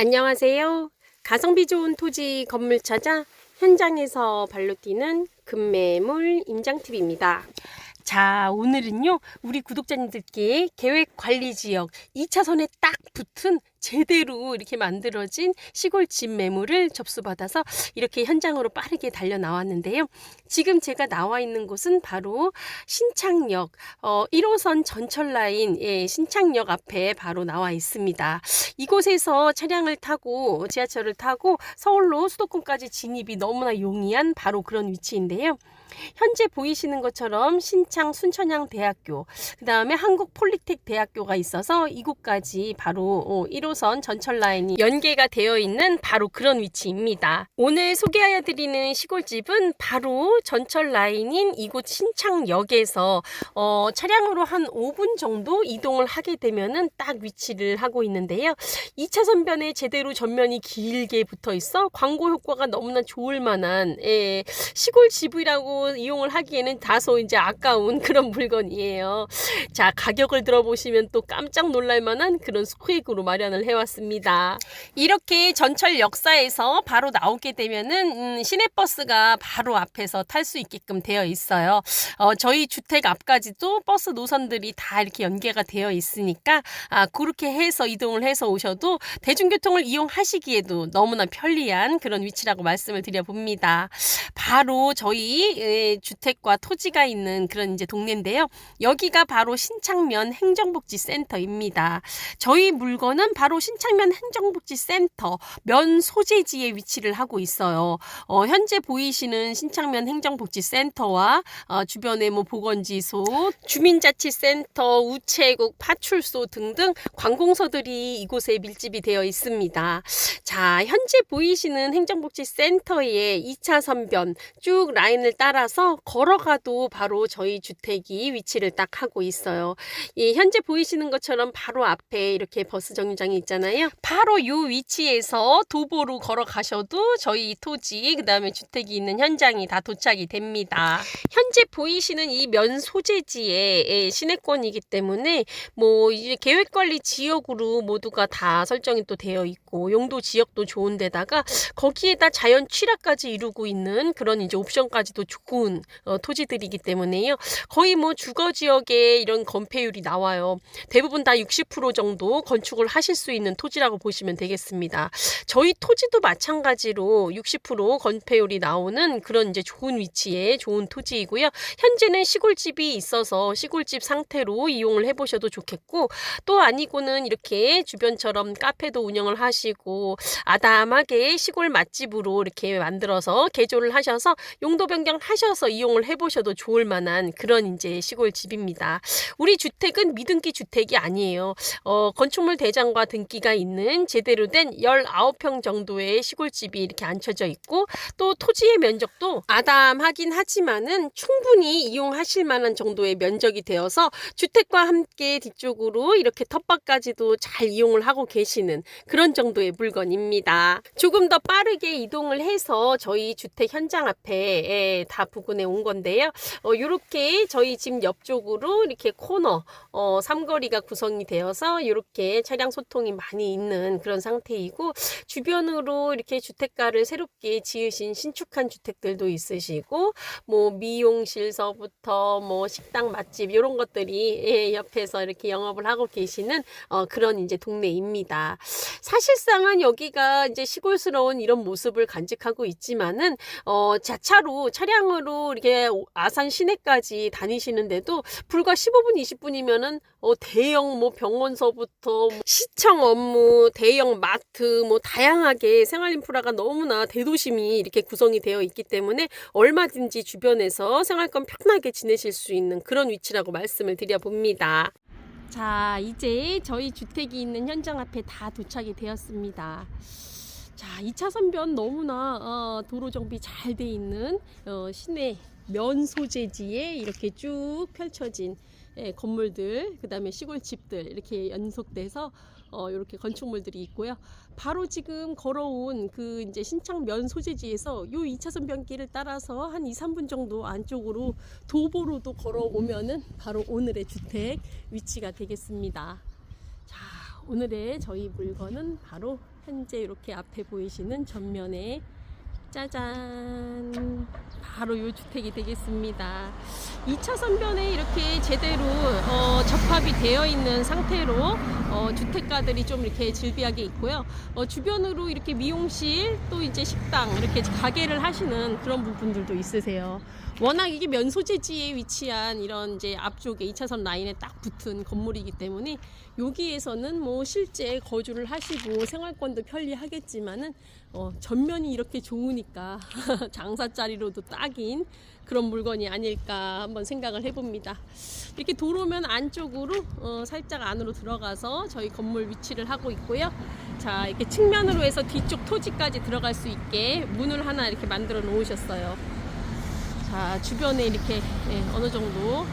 안녕하세요. 가성비 좋은 토지 건물 찾아 현장에서 발로 뛰는 금매물 임장TV입니다. 자, 오늘은요, 우리 구독자님들께 계획 관리 지역 2차선에 딱 붙은 제대로 이렇게 만들어진 시골집 매물을 접수받아서 이렇게 현장으로 빠르게 달려 나왔는데요. 지금 제가 나와 있는 곳은 바로 신창역, 어, 1호선 전철 라인, 예, 신창역 앞에 바로 나와 있습니다. 이곳에서 차량을 타고 지하철을 타고 서울로 수도권까지 진입이 너무나 용이한 바로 그런 위치인데요. 현재 보이시는 것처럼 신창 순천향 대학교, 그 다음에 한국 폴리텍 대학교가 있어서 이곳까지 바로 어, 1호선 전철 라인이 연계가 되어 있는 바로 그런 위치입니다. 오늘 소개하여 드리는 시골집은 바로 전철 라인인 이곳 신창역에서 어, 차량으로 한 5분 정도 이동을 하게 되면은 딱 위치를 하고 있는데요. 2차 선 변에 제대로 전면이 길게 붙어 있어 광고 효과가 너무나 좋을 만한 예, 시골 집이라고 이용을 하기에는 다소 이제 아까운 그런 물건이에요. 자, 가격을 들어보시면 또 깜짝 놀랄 만한 그런 소액으로 마련을 해왔습니다. 이렇게 전철 역사에서 바로 나오게 되면은 음, 시내버스가 바로 앞에서 탈 수 있게끔 되어 있어요. 어, 저희 주택 앞까지도 버스 노선들이 다 이렇게 연계가 되어 있으니까 아, 그렇게 해서 이동을 해서 오셔도 대중교통을 이용하시기에도 너무나 편리한 그런 위치라고 말씀을 드려봅니다. 바로 저희 예, 주택과 토지가 있는 그런 이제 동네인데요. 여기가 바로 신창면 행정복지센터입니다. 저희 물건은 바로 신창면 행정복지센터 면 소재지에 위치를 하고 있어요. 어, 현재 보이시는 신창면 행정복지센터와 어, 주변에 뭐 보건지소, 주민자치센터, 우체국, 파출소 등등 관공서들이 이곳에 밀집이 되어 있습니다. 자, 현재 보이시는 행정복지센터의 2차 선변 쭉 라인을 따라서 걸어가도 바로 저희 주택이 위치를 딱 하고 있어요. 이 현재 보이시는 것처럼 바로 앞에 이렇게 버스 정류장이 있잖아요. 바로 이 위치에서 도보로 걸어가셔도 저희 토지 그 다음에 주택이 있는 현장이 다 도착이 됩니다. 현재 보이시는 이 면 소재지의 예, 시내권이기 때문에 뭐 이제 계획관리 지역으로 모두가 다 설정이 또 되어 있고 용도 지역도 좋은데다가 거기에다 자연 취락까지 이루고 있는 그런 이제 옵션까지도 좋은 어, 토지들이기 때문에요. 거의 뭐 주거 지역에 이런 건폐율이 나와요. 대부분 다 60% 정도 건축을 하실 수 있는 토지라고 보시면 되겠습니다. 저희 토지도 마찬가지로 60% 건폐율이 나오는 그런 이제 좋은 위치에 좋은 토지이고요. 현재는 시골집이 있어서 시골집 상태로 이용을 해보셔도 좋겠고 또 아니고는 이렇게 주변처럼 카페도 운영을 하시고 아담하게 시골 맛집으로 이렇게 만들어서 개조를 하셔서 용도 변경 하셔서 이용을 해보셔도 좋을 만한 그런 이제 시골 집입니다. 우리 주택은 미등기 주택이 아니에요. 어, 건축물 대장과 등 기가 있는 제대로 된 19평 정도의 시골집이 이렇게 앉혀져 있고 또 토지의 면적도 아담하긴 하지만은 충분히 이용하실 만한 정도의 면적이 되어서 주택과 함께 뒤쪽으로 이렇게 텃밭까지도 잘 이용을 하고 계시는 그런 정도의 물건입니다. 조금 더 빠르게 이동을 해서 저희 주택 현장 앞에 예, 다 부근에 온 건데요. 어, 이렇게 저희 집 옆쪽으로 이렇게 코너 어, 삼거리가 구성이 되어서 이렇게 차량 소통이 많이 있는 그런 상태이고 주변으로 이렇게 주택가를 새롭게 지으신 신축한 주택들도 있으시고 뭐 미용실서부터 뭐 식당 맛집 이런 것들이 예, 옆에서 이렇게 영업을 하고 계시는 어, 그런 이제 동네입니다. 사실상은 여기가 이제 시골스러운 이런 모습을 간직하고 있지만은 어, 자차로 차량으로 이렇게 아산 시내까지 다니시는데도 불과 15분 20분이면은 어, 대형 뭐 병원서부터 뭐 시청 업무, 대형 마트 뭐 다양하게 생활 인프라가 너무나 대도심이 이렇게 구성이 되어 있기 때문에 얼마든지 주변에서 생활권 편하게 지내실 수 있는 그런 위치라고 말씀을 드려 봅니다. 자, 이제 저희 주택이 있는 현장 앞에 다 도착이 되었습니다. 자, 2차 선 변 너무나 어, 도로 정비 잘 돼 있는 어, 시내 면 소재지에 이렇게 쭉 펼쳐진 예, 건물들, 그 다음에 시골 집들 이렇게 연속돼서 어, 이렇게 건축물들이 있고요. 바로 지금 걸어온 그 이제 신창 면 소재지에서 요 2차선 변길을 따라서 한 2, 3분 정도 안쪽으로 도보로도 걸어오면은 바로 오늘의 주택 위치가 되겠습니다. 자, 오늘의 저희 물건은 바로 현재 이렇게 앞에 보이시는 전면에 짜잔. 바로 이 주택이 되겠습니다. 2차 선변에 이렇게 제대로 어, 접합이 되어 있는 상태로 어, 주택가들이 좀 이렇게 즐비하게 있고요. 어, 주변으로 이렇게 미용실 또 이제 식당 이렇게 가게를 하시는 그런 부분들도 있으세요. 워낙 이게 면소재지에 위치한 이런 이제 앞쪽에 2차선 라인에 딱 붙은 건물이기 때문에 여기에서는 뭐 실제 거주를 하시고 생활권도 편리하겠지만은 어, 전면이 이렇게 좋으니까 장사자리로도 딱인 그런 물건이 아닐까 한번 생각을 해봅니다. 이렇게 도로면 안쪽으로 어, 살짝 안으로 들어가서 저희 건물 위치를 하고 있고요. 자 이렇게 측면으로 해서 뒤쪽 토지까지 들어갈 수 있게 문을 하나 이렇게 만들어 놓으셨어요. 자 주변에 이렇게 예, 어느 정도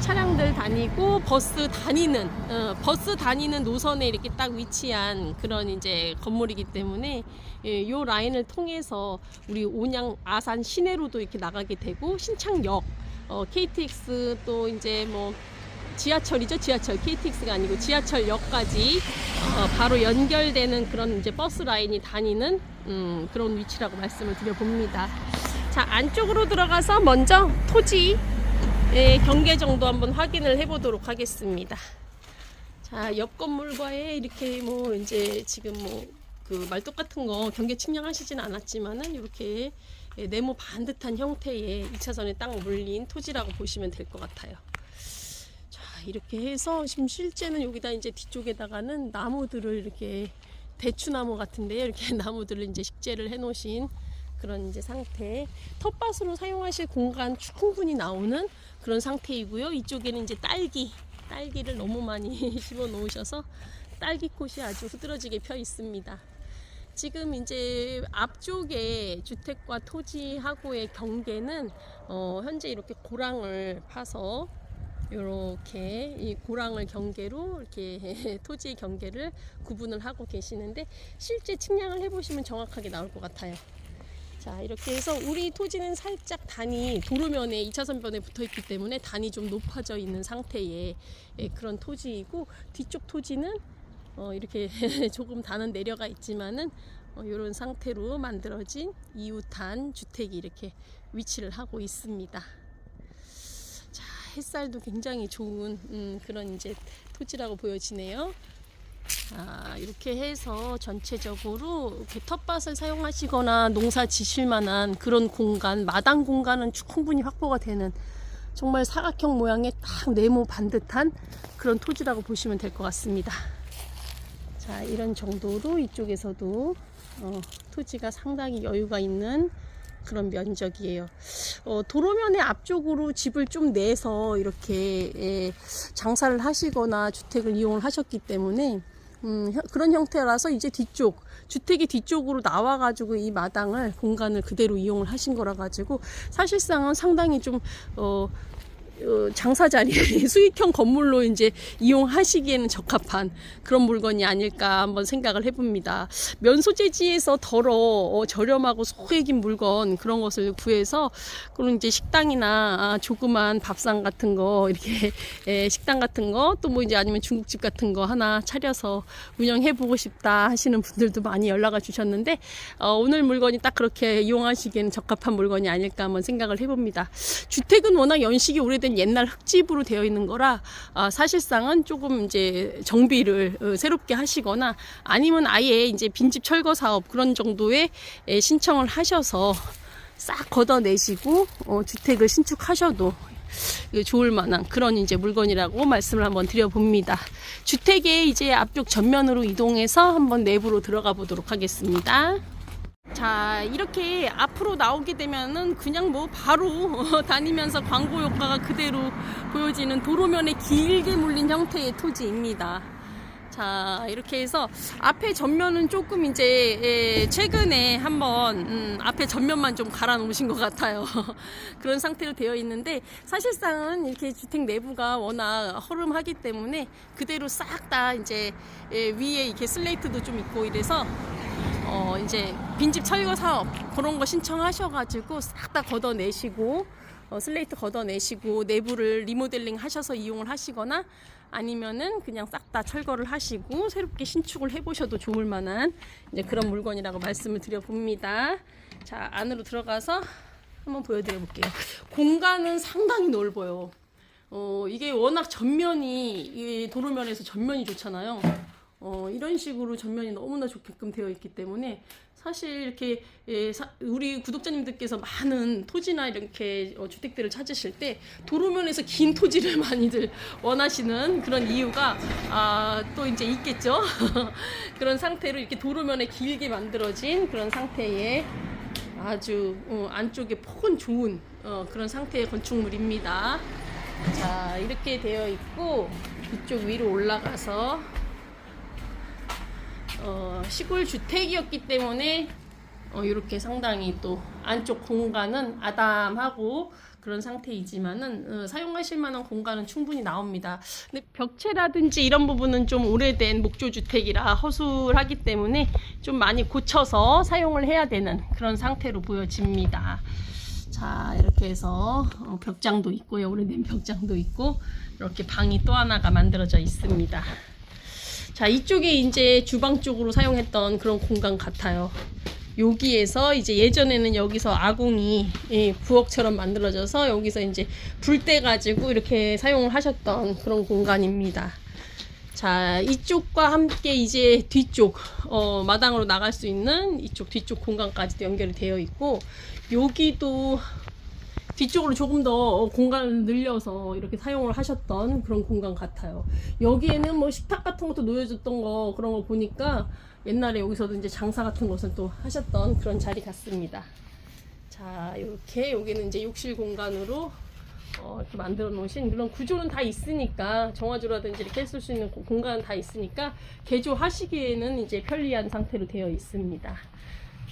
차량들 다니고 버스 다니는 어, 버스 다니는 노선에 이렇게 딱 위치한 그런 이제 건물이기 때문에 예, 요 라인을 통해서 우리 온양 아산 시내로도 이렇게 나가게 되고 신창역 어, KTX 또 이제 뭐 지하철이죠 지하철 KTX가 아니고 지하철역까지 어, 바로 연결되는 그런 이제 버스 라인이 다니는 음, 그런 위치라고 말씀을 드려봅니다. 자 안쪽으로 들어가서 먼저 토지 예, 경계 정도 한번 확인을 해보도록 하겠습니다. 자, 옆 건물과의 이렇게 뭐 이제 지금 뭐 그 말뚝 같은 거 경계 측량하시진 않았지만은 이렇게 예, 네모 반듯한 형태의 2차선에 딱 물린 토지라고 보시면 될 것 같아요. 자, 이렇게 해서 지금 실제는 여기다 이제 뒤쪽에다가는 나무들을 이렇게 대추나무 같은데요. 이렇게 나무들을 이제 식재를 해 놓으신 그런 이제 상태. 텃밭으로 사용하실 공간 충분히 나오는 그런 상태이고요. 이쪽에는 이제 딸기, 딸기를 너무 많이 심어 놓으셔서 딸기꽃이 아주 흐드러지게 펴 있습니다. 지금 이제 앞쪽에 주택과 토지하고의 경계는 어, 현재 이렇게 고랑을 파서 이렇게 이 고랑을 경계로 이렇게 토지의 경계를 구분을 하고 계시는데 실제 측량을 해보시면 정확하게 나올 것 같아요. 자 이렇게 해서 우리 토지는 살짝 단이 도로면에 2차선 변에 붙어 있기 때문에 단이 좀 높아져 있는 상태의 예, 그런 토지이고 뒤쪽 토지는 어, 이렇게 조금 단은 내려가 있지만은 어, 이런 상태로 만들어진 이웃한 주택이 이렇게 위치를 하고 있습니다. 자 햇살도 굉장히 좋은 음, 그런 이제 토지라고 보여지네요. 자, 이렇게 해서 전체적으로 이렇게 텃밭을 사용하시거나 농사 지실 만한 그런 공간, 마당 공간은 충분히 확보가 되는 정말 사각형 모양의 딱 네모 반듯한 그런 토지라고 보시면 될 것 같습니다. 자, 이런 정도로 이쪽에서도 어, 토지가 상당히 여유가 있는 그런 면적이에요. 어, 도로면의 앞쪽으로 집을 좀 내서 이렇게 예, 장사를 하시거나 주택을 이용을 하셨기 때문에 음, 혀- 그런 형태라서 이제 뒤쪽 주택이 뒤쪽으로 나와 가지고 이 마당을 공간을 그대로 이용을 하신 거라 가지고 사실상은 상당히 좀 어, 어, 장사 자리 수익형 건물로 이제 이용하시기에는 적합한 그런 물건이 아닐까 한번 생각을 해봅니다. 면소재지에서 덜어 어, 저렴하고 소액인 물건 그런 것을 구해서 그런 이제 식당이나 아, 조그만 밥상 같은 거 이렇게 에, 식당 같은 거 또 뭐 이제 아니면 중국집 같은 거 하나 차려서 운영해 보고 싶다 하시는 분들도 많이 연락을 주셨는데 어, 오늘 물건이 딱 그렇게 이용하시기에는 적합한 물건이 아닐까 한번 생각을 해봅니다. 주택은 워낙 연식이 오래된 옛날 흙집으로 되어 있는 거라 아, 사실상은 조금 이제 정비를 어, 새롭게 하시거나 아니면 아예 이제 빈집 철거 사업 그런 정도의 에, 신청을 하셔서 싹 걷어내시고 어, 주택을 신축하셔도 좋을 만한 그런 이제 물건이라고 말씀을 한번 드려봅니다. 주택의 이제 앞쪽 전면으로 이동해서 한번 내부로 들어가 보도록 하겠습니다. 자 이렇게 앞으로 나오게 되면은 그냥 뭐 바로 다니면서 광고 효과가 그대로 보여지는 도로면에 길게 물린 형태의 토지입니다. 자 이렇게 해서 앞에 전면은 조금 이제 예, 최근에 한번 음, 앞에 전면만 좀 갈아 놓으신 것 같아요 그런 상태로 되어 있는데 사실상은 이렇게 주택 내부가 워낙 허름하기 때문에 그대로 싹 다 이제 예, 위에 이렇게 슬레이트도 좀 있고 이래서 어 이제 빈집 철거 사업 그런 거 신청하셔가지고 싹 다 걷어내시고 어, 슬레이트 걷어내시고 내부를 리모델링 하셔서 이용을 하시거나 아니면은 그냥 싹 다 철거를 하시고 새롭게 신축을 해보셔도 좋을 만한 이제 그런 물건이라고 말씀을 드려봅니다. 자 안으로 들어가서 한번 보여드려 볼게요. 공간은 상당히 넓어요. 어, 이게 워낙 전면이 이 도로면에서 전면이 좋잖아요. 어, 이런 식으로 전면이 너무나 좋게끔 되어 있기 때문에 사실 이렇게 예, 사- 우리 구독자님들께서 많은 토지나 이렇게 어, 주택들을 찾으실 때 도로면에서 긴 토지를 많이들 원하시는 그런 이유가 아, 또 이제 있겠죠. 그런 상태로 이렇게 도로면에 길게 만들어진 그런 상태의 아주 어, 안쪽에 폭은 좋은 어, 그런 상태의 건축물입니다. 자 이렇게 되어 있고 이쪽 위로 올라가서 어, 시골 주택이었기 때문에 어, 이렇게 상당히 또 안쪽 공간은 아담하고 그런 상태이지만은 어, 사용하실 만한 공간은 충분히 나옵니다. 근데 벽체라든지 이런 부분은 좀 오래된 목조 주택이라 허술하기 때문에 좀 많이 고쳐서 사용을 해야 되는 그런 상태로 보여집니다. 자 이렇게 해서 어, 벽장도 있고요 오래된 벽장도 있고 이렇게 방이 또 하나가 만들어져 있습니다. 자, 이쪽에 이제 주방 쪽으로 사용했던 그런 공간 같아요. 여기에서 이제 예전에는 여기서 아궁이 예, 부엌처럼 만들어져서 여기서 이제 불 때 가지고 이렇게 사용을 하셨던 그런 공간입니다. 자, 이쪽과 함께 이제 뒤쪽 어, 마당으로 나갈 수 있는 이쪽 뒤쪽 공간까지도 연결이 되어 있고 여기도 뒤쪽으로 조금 더 공간을 늘려서 이렇게 사용을 하셨던 그런 공간 같아요. 여기에는 뭐 식탁 같은 것도 놓여졌던 거 그런 거 보니까 옛날에 여기서도 이제 장사 같은 것을 또 하셨던 그런 자리 같습니다. 자, 이렇게 여기는 이제 욕실 공간으로 어, 이렇게 만들어 놓으신 그런 구조는 다 있으니까 정화조라든지 이렇게 쓸 수 있는 고- 공간은 다 있으니까 개조하시기에는 이제 편리한 상태로 되어 있습니다.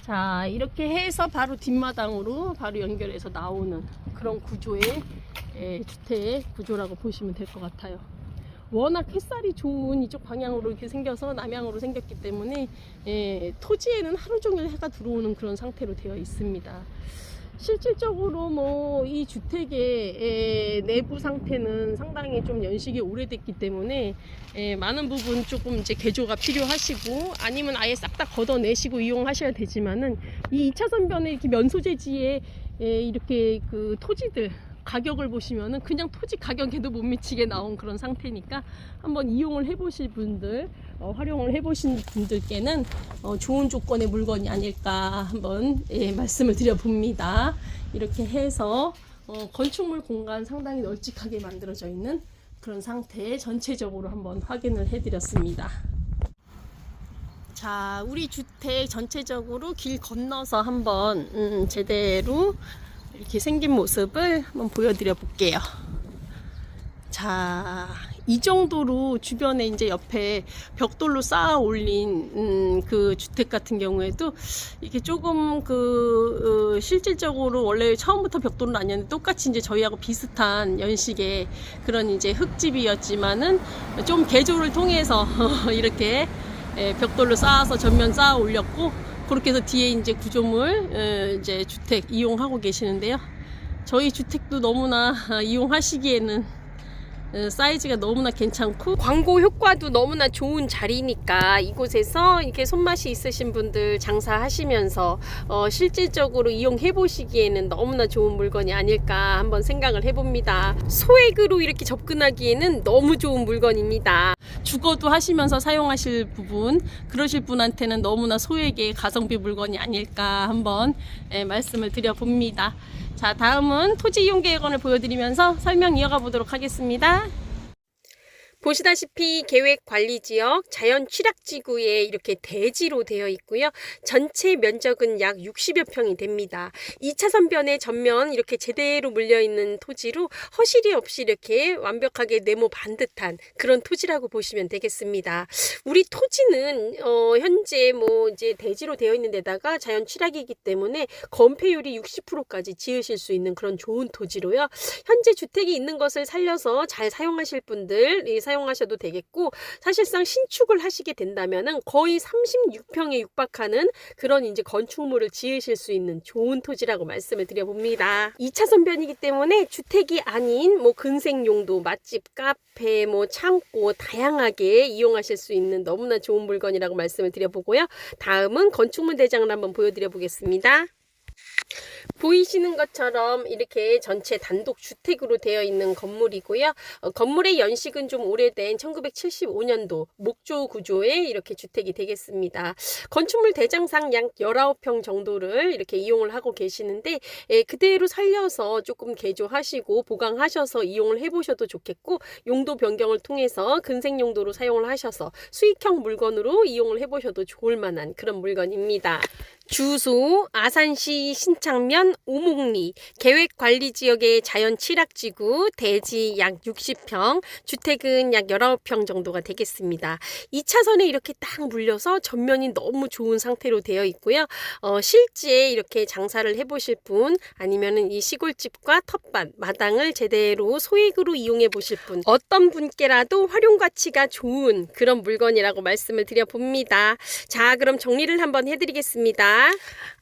자 이렇게 해서 바로 뒷마당으로 바로 연결해서 나오는 그런 구조의 예, 주택 구조라고 보시면 될 것 같아요. 워낙 햇살이 좋은 이쪽 방향으로 이렇게 생겨서 남향으로 생겼기 때문에 예, 토지에는 하루 종일 해가 들어오는 그런 상태로 되어 있습니다. 실질적으로 뭐 이 주택의 에, 내부 상태는 상당히 좀 연식이 오래됐기 때문에 에, 많은 부분 조금 이제 개조가 필요하시고 아니면 아예 싹 다 걷어내시고 이용하셔야 되지만은 이 2차선 변에 이렇게 면소재지에 에, 이렇게 그 토지들 가격을 보시면은 그냥 토지 가격에도 못 미치게 나온 그런 상태니까 한번 이용을 해보실 분들 어, 활용을 해보신 분들께는 어, 좋은 조건의 물건이 아닐까 한번 예, 말씀을 드려봅니다. 이렇게 해서 어, 건축물 공간 상당히 널찍하게 만들어져 있는 그런 상태 전체적으로 한번 확인을 해드렸습니다. 자, 우리 주택 전체적으로 길 건너서 한번 음, 제대로 이렇게 생긴 모습을 한번 보여드려 볼게요. 자, 이 정도로 주변에 이제 옆에 벽돌로 쌓아 올린 음, 그 주택 같은 경우에도 이게 조금 그 어, 실질적으로 원래 처음부터 벽돌은 아니었는데 똑같이 이제 저희하고 비슷한 연식의 그런 이제 흙집이었지만은 좀 개조를 통해서 이렇게 예, 벽돌로 쌓아서 전면 쌓아 올렸고 그렇게 해서 뒤에 이제 구조물 어, 이제 주택 이용하고 계시는데요. 저희 주택도 너무나 이용하시기에는 어, 사이즈가 너무나 괜찮고 광고 효과도 너무나 좋은 자리니까 이곳에서 이렇게 손맛이 있으신 분들 장사하시면서 어, 실질적으로 이용해 보시기에는 너무나 좋은 물건이 아닐까 한번 생각을 해봅니다. 소액으로 이렇게 접근하기에는 너무 좋은 물건입니다. 주거도 하시면서 사용하실 부분 그러실 분한테는 너무나 소액의 가성비 물건이 아닐까 한번 예, 말씀을 드려봅니다. 자 다음은 토지 이용 계획안을 보여드리면서 설명 이어가 보도록 하겠습니다. 보시다시피 계획 관리 지역 자연 취락지구에 이렇게 대지로 되어 있고요. 전체 면적은 약 60여 평이 됩니다. 2차선 변에 전면 이렇게 제대로 물려 있는 토지로 허실이 없이 이렇게 완벽하게 네모 반듯한 그런 토지라고 보시면 되겠습니다. 우리 토지는 어, 현재 뭐 이제 대지로 되어 있는 데다가 자연 취락이기 때문에 건폐율이 60%까지 지으실 수 있는 그런 좋은 토지로요. 현재 주택이 있는 것을 살려서 잘 사용하실 분들, 이 사용 사용하셔도 되겠고 사실상 신축을 하시게 된다면은 거의 36평에 육박하는 그런 이제 건축물을 지으실 수 있는 좋은 토지라고 말씀을 드려봅니다. 2차선 변이기 때문에 주택이 아닌 뭐 근생 용도 맛집, 카페, 뭐 창고 다양하게 이용하실 수 있는 너무나 좋은 물건이라고 말씀을 드려보고요. 다음은 건축물 대장을 한번 보여드려 보겠습니다. 보이시는 것처럼 이렇게 전체 단독 주택으로 되어 있는 건물이고요. 어, 건물의 연식은 좀 오래된 1975년도 목조 구조의 이렇게 주택이 되겠습니다. 건축물 대장상 약 19평 정도를 이렇게 이용을 하고 계시는데 예, 그대로 살려서 조금 개조하시고 보강하셔서 이용을 해보셔도 좋겠고 용도 변경을 통해서 근생 용도로 사용을 하셔서 수익형 물건으로 이용을 해보셔도 좋을 만한 그런 물건입니다. 주소 아산시 신창면 오목리 계획관리지역의 자연 칠학지구 대지 약 60평 주택은 약 19평 정도가 되겠습니다. 2차선에 이렇게 딱 물려서 전면이 너무 좋은 상태로 되어 있고요. 어, 실제 이렇게 장사를 해보실 분 아니면은 이 시골집과 텃밭 마당을 제대로 소액으로 이용해 보실 분 어떤 분께라도 활용 가치가 좋은 그런 물건이라고 말씀을 드려봅니다. 자 그럼 정리를 한번 해드리겠습니다.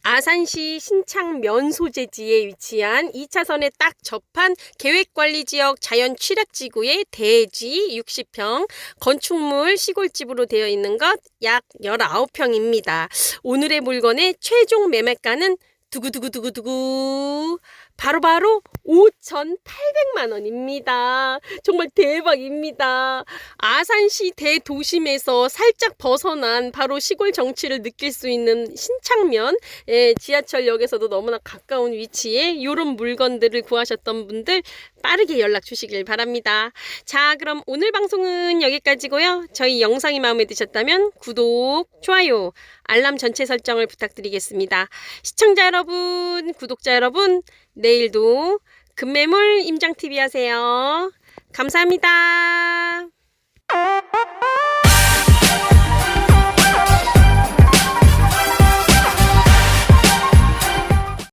아산시 신창면 소재지에 위치한 2차선에 딱 접한 계획관리지역 자연 취락지구의 대지 60평 건축물 시골집으로 되어 있는 것 약 19평입니다. 오늘의 물건의 최종 매매가는 두구두구두구두구 바로 바로 5,800만 원입니다. 정말 대박입니다. 아산시 대도심에서 살짝 벗어난 바로 시골 정치를 느낄 수 있는 신창면 예, 지하철역에서도 너무나 가까운 위치에 이런 물건들을 구하셨던 분들 빠르게 연락 주시길 바랍니다. 자, 그럼 오늘 방송은 여기까지고요. 저희 영상이 마음에 드셨다면 구독, 좋아요, 알람 전체 설정을 부탁드리겠습니다. 시청자 여러분, 구독자 여러분, 내일도 금매물 임장TV 하세요. 감사합니다.